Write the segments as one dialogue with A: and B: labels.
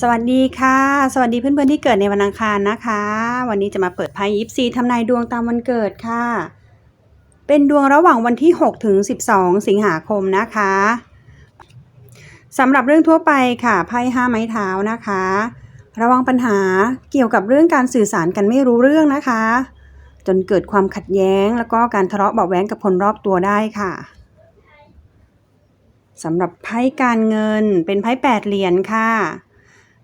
A: สวัสดีค่ะ สวัสดีเพื่อนๆที่เกิดในวันอังคารนะคะ วันนี้จะมาเปิดไพ่ยิปซีทำนายดวงตามวันเกิดค่ะ เป็นดวงระหว่างวันที่ 6 ถึง 12 สิงหาคมนะคะสำหรับเรื่องทั่วไปค่ะไพ่ห้าไม้เท้านะคะ ระวังปัญหาเกี่ยวกับเรื่องการสื่อสารกันไม่รู้เรื่องนะคะ จนเกิดความขัดแย้ง แล้วก็การทะเลาะเบาแว้งกับคนรอบตัวได้ค่ะสำหรับไพ่การเงินเป็นไพ่แปดเหรียญค่ะ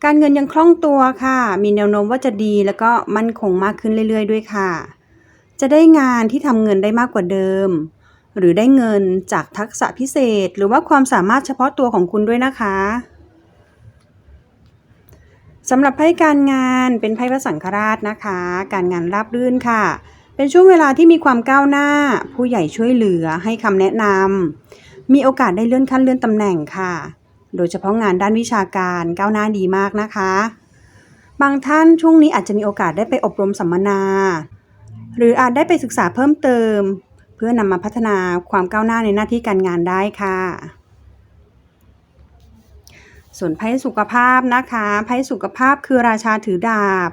A: การเงินยังคล่องตัวค่ะ มีแนวโน้มว่าจะดีแล้วก็มั่นคงมากขึ้นเรื่อย ๆ ด้วยค่ะ จะได้งานที่ทำเงินได้มากกว่าเดิม หรือได้เงินจากทักษะพิเศษ หรือว่าความสามารถเฉพาะตัวของคุณด้วยนะคะสำหรับไพ่การงานเป็นไพ่พระสังฆราชนะคะ การงานราบรื่นค่ะ เป็นช่วงเวลาที่มีความก้าวหน้า ผู้ใหญ่ช่วยเหลือให้คำแนะนำมีโอกาสได้เลื่อนขั้นเลื่อนตำแหน่งค่ะ โดยเฉพาะงานด้านวิชาการก้าวหน้าดีมากนะคะ บางท่านช่วงนี้อาจจะมีโอกาสได้ไปอบรมสัมมนา หรืออาจได้ไปศึกษาเพิ่มเติม เพื่อนำมาพัฒนาความก้าวหน้าในหน้าที่การงานได้ค่ะ ส่วนไพ่สุขภาพนะคะไพ่สุขภาพคือราชาถือดาบ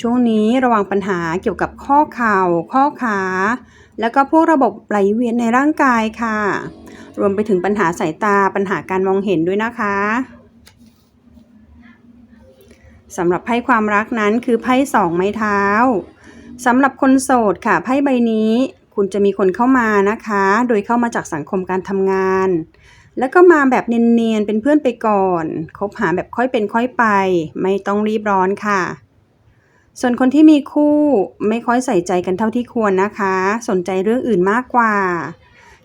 A: ช่วงนี้ระวังปัญหาเกี่ยวกับข้อเข่า ข้อขา แล้วก็พวกระบบไหลเวียนในร่างกายค่ะ รวมไปถึงปัญหาสายตาปัญหาการมองเห็นด้วยนะคะสำหรับไพ่ความรักนั้นคือไพ่สองไม้เท้าสำหรับคนโสดค่ะไพ่ใบนี้คุณจะมีคนเข้ามานะคะ โดยเข้ามาจากสังคมการทำงาน แล้วก็มาแบบเนียนๆเป็นเพื่อนไปก่อน คบหาแบบค่อยเป็นค่อยไป ไม่ต้องรีบร้อนค่ะ ส่วนคนที่มีคู่ไม่ค่อยใส่ใจกันเท่าที่ควรนะคะ สนใจเรื่องอื่นมากกว่า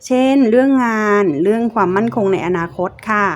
A: เช่น เรื่องงาน เรื่องความมั่นคงในอนาคตค่ะ